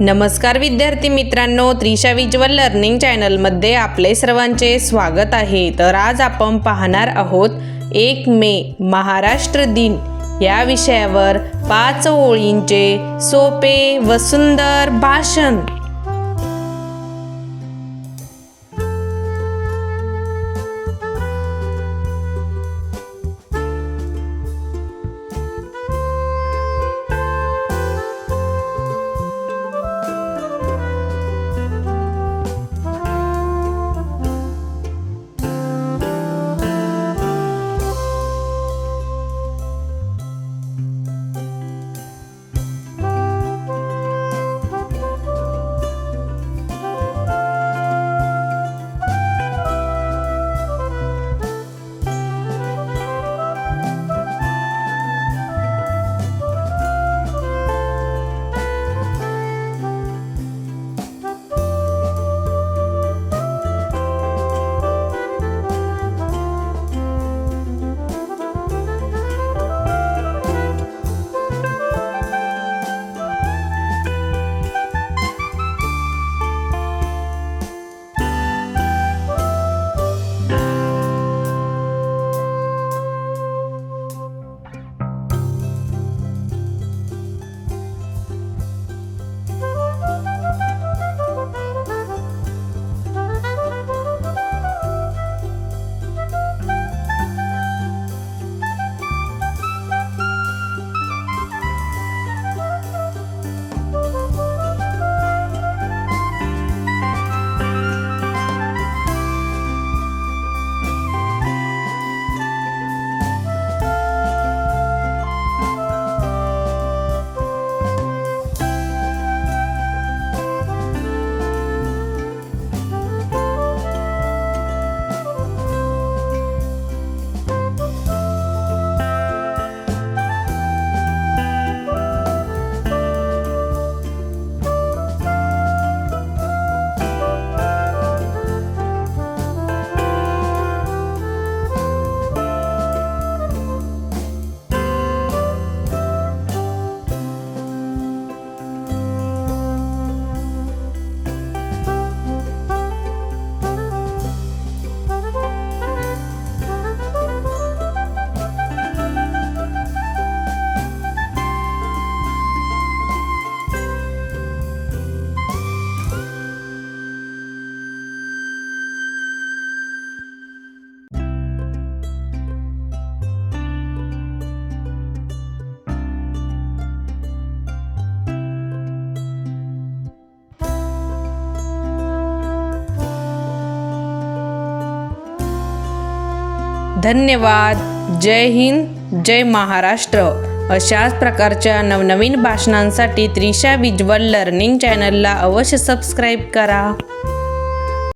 नमस्कार विद्यार्थी मित्रांनो त्रिशा विज्युअल लर्निंग चॅनलमध्ये आपले सर्वांचे स्वागत आहे. तर आज आपण पाहणार आहोत एक मे महाराष्ट्र दिन. या विषयावर पाच ओळींचे सोपे व सुंदर भाषण. धन्यवाद. जय हिंद जय महाराष्ट्र. अशाच प्रकारच्या नवनवीन भाषणांसाठी त्रिशा विज्युअल लर्निंग चॅनलला अवश्य सबस्क्राईब करा.